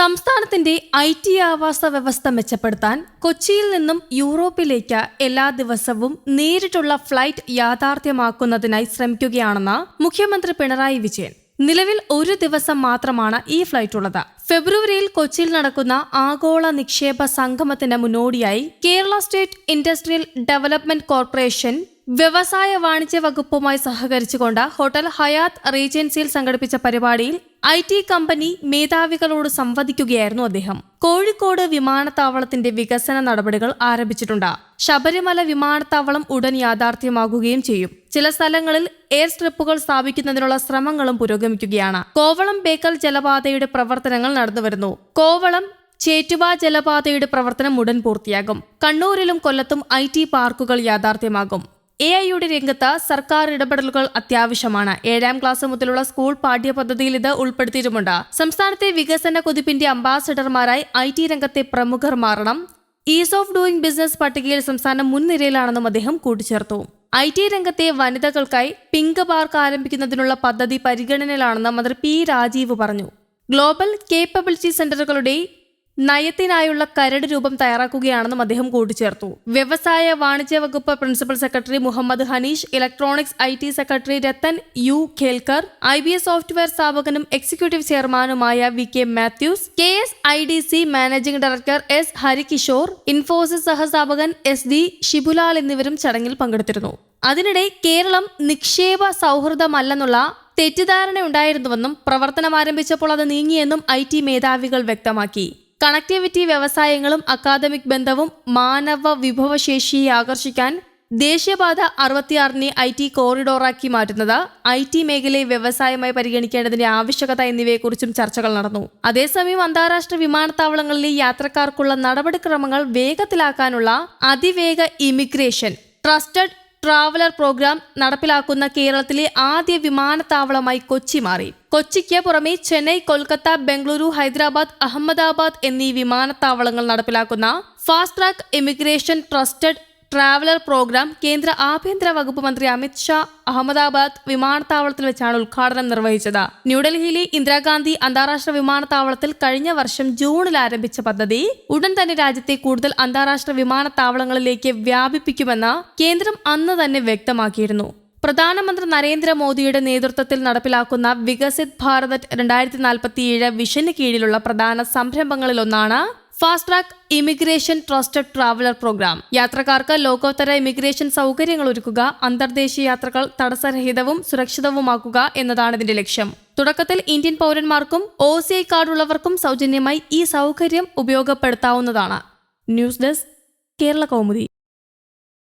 സംസ്ഥാനത്തിന്റെ I T ആവാസ വ്യവസ്ഥ മെച്ചപ്പെടുത്താൻ കൊച്ചിയിൽ നിന്നും യൂറോപ്പിലേക്ക് എല്ലാ ദിവസവും നേരിട്ടുള്ള ഫ്ലൈറ്റ് യാഥാർത്ഥ്യമാക്കുന്നതിനായി ശ്രമിക്കുകയാണെന്ന് മുഖ്യമന്ത്രി പിണറായി വിജയൻ. നിലവിൽ ഒരു ദിവസം മാത്രമാണ് ഈ ഫ്ലൈറ്റ് ഉള്ളത്. ഫെബ്രുവരിയിൽ കൊച്ചിയിൽ നടക്കുന്ന ആഗോള നിക്ഷേപ സംഗമത്തിന് മുന്നോടിയായി Kerala state industrial development corporation വ്യവസായ വാണിജ്യ വകുപ്പുമായി സഹകരിച്ചുകൊണ്ട് ഹോട്ടൽ ഹയാത്ത് റീജൻസിയിൽ സംഘടിപ്പിച്ച പരിപാടിയിൽ ഐ ടി കമ്പനി മേധാവികളോട് സംവദിക്കുകയായിരുന്നു അദ്ദേഹം. കോഴിക്കോട് വിമാനത്താവളത്തിന്റെ വികസന നടപടികൾ ആരംഭിച്ചിട്ടുണ്ട്. ശബരിമല വിമാനത്താവളം ഉടൻ യാഥാർത്ഥ്യമാകുകയും ചെയ്യും. ചില സ്ഥലങ്ങളിൽ എയർ സ്ട്രിപ്പുകൾ സ്ഥാപിക്കുന്നതിനുള്ള ശ്രമങ്ങളും പുരോഗമിക്കുകയാണ്. കോവളം ബേക്കൽ ജലപാതയുടെ പ്രവർത്തനങ്ങൾ നടന്നുവരുന്നു. കോവളം ചേറ്റുവ ജലപാതയുടെ പ്രവർത്തനം ഉടൻ പൂർത്തിയാകും. കണ്ണൂരിലും കൊല്ലത്തും ഐ ടി പാർക്കുകൾ യാഥാർത്ഥ്യമാകും. എ ഐയുടെ രംഗത്ത് സർക്കാർ ഇടപെടലുകൾ അത്യാവശ്യമാണ്. ഏഴാം ക്ലാസ് മുതലുള്ള സ്കൂൾ പാഠ്യപദ്ധതിയിൽ ഇത് ഉൾപ്പെടുത്തിയിട്ടുമുണ്ട്. സംസ്ഥാനത്തെ വികസന കുതിപ്പിന്റെ അംബാസഡർമാരായി ഐ ടി രംഗത്തെ പ്രമുഖർ മാറണം. ഈസ് ഓഫ് ഡൂയിങ് ബിസിനസ് പട്ടികയിൽ സംസ്ഥാനം മുൻനിരയിലാണെന്നും അദ്ദേഹം കൂട്ടിച്ചേർത്തു. ഐ ടി രംഗത്തെ വനിതകൾക്കായി പിങ്ക് പാർക്ക് ആരംഭിക്കുന്നതിനുള്ള പദ്ധതി പരിഗണനയിലാണെന്ന് മന്ത്രി പി രാജീവ് പറഞ്ഞു. ഗ്ലോബൽ കേപ്പബിലിറ്റി സെന്ററുകളുടെ നയത്തിനായുള്ള കരട് രൂപം തയ്യാറാക്കുകയാണെന്നും അദ്ദേഹം കൂട്ടിച്ചേർത്തു. വ്യവസായ വാണിജ്യ വകുപ്പ് principal secretary Muhammad Hanish electronics I T secretary Rathan U Kelkar I B S software സ്ഥാപകനും executive ചെയർമാനുമായ V K Mathews K S I D C managing director S Harikishore Infosys സഹസ്ഥാപകൻ S D Shibulal എന്നിവരും ചടങ്ങിൽ പങ്കെടുത്തിരുന്നു. അതിനിടെ കേരളം നിക്ഷേപ സൗഹൃദമല്ലെന്നുള്ള തെറ്റിദ്ധാരണയുണ്ടായിരുന്നുവെന്നും പ്രവർത്തനം ആരംഭിച്ചപ്പോൾ അത് നീങ്ങിയെന്നും I T മേധാവികൾ വ്യക്തമാക്കി. കണക്ടിവിറ്റി വ്യവസായങ്ങളും അക്കാദമിക് ബന്ധവും മാനവ വിഭവശേഷിയെ ആകർഷിക്കാൻ ദേശീയപാത അറുപത്തിയാറിനെ ഐ ടി കോറിഡോറാക്കി മാറ്റുന്നത് ഐ ടി മേഖലയെ വ്യവസായമായി പരിഗണിക്കേണ്ടതിന്റെ ആവശ്യകത എന്നിവയെക്കുറിച്ചും ചർച്ചകൾ നടന്നു. അതേസമയം അന്താരാഷ്ട്ര വിമാനത്താവളങ്ങളിലെ യാത്രക്കാർക്കുള്ള നടപടിക്രമങ്ങൾ വേഗത്തിലാക്കാനുള്ള അതിവേഗ ഇമിഗ്രേഷൻ ട്രസ്റ്റഡ് ട്രാവലർ പ്രോഗ്രാം നടപ്പിലാക്കുന്ന കേരളത്തിലെ ആദ്യ വിമാനത്താവളമായി കൊച്ചി മാറി. കൊച്ചിക്ക് പുറമെ ചെന്നൈ കൊൽക്കത്ത ബംഗളൂരു ഹൈദരാബാദ് അഹമ്മദാബാദ് എന്നീ വിമാനത്താവളങ്ങൾ നടപ്പിലാക്കുന്ന fast track immigration trusted traveller programme കേന്ദ്ര ആഭ്യന്തര വകുപ്പ് മന്ത്രി അമിത് ഷാ അഹമ്മദാബാദ് വിമാനത്താവളത്തിൽ വെച്ചാണ് ഉദ്ഘാടനം നിർവഹിച്ചത്. ന്യൂഡൽഹിയിലെ ഇന്ദിരാഗാന്ധി അന്താരാഷ്ട്ര വിമാനത്താവളത്തിൽ കഴിഞ്ഞ വർഷം ജൂണിൽ ആരംഭിച്ച പദ്ധതി ഉടൻ തന്നെ രാജ്യത്തെ കൂടുതൽ അന്താരാഷ്ട്ര വിമാനത്താവളങ്ങളിലേക്ക് വ്യാപിപ്പിക്കുമെന്ന് കേന്ദ്രം അന്ന് തന്നെ വ്യക്തമാക്കിയിരുന്നു. പ്രധാനമന്ത്രി നരേന്ദ്രമോദിയുടെ നേതൃത്വത്തിൽ നടപ്പിലാക്കുന്ന വികസിത് ഭാരത് രണ്ടായിരത്തി നാൽപ്പത്തിയേഴ് വിഷന് കീഴിലുള്ള പ്രധാന സംരംഭങ്ങളിലൊന്നാണ് fast track immigration trusted traveller programme യാത്രക്കാർക്ക് ലോകോത്തര ഇമിഗ്രേഷൻ സൗകര്യങ്ങൾ ഒരുക്കുക അന്തർദേശീയ യാത്രകൾ തടസ്സരഹിതവും സുരക്ഷിതവുമാക്കുക എന്നതാണ് ഇതിന്റെ ലക്ഷ്യം. തുടക്കത്തിൽ ഇന്ത്യൻ പൗരന്മാർക്കും ഒ സി ഐ കാർഡുള്ളവർക്കും സൗജന്യമായി ഈ സൗകര്യം ഉപയോഗപ്പെടുത്താവുന്നതാണ്. News desk Kerala Kaumudi.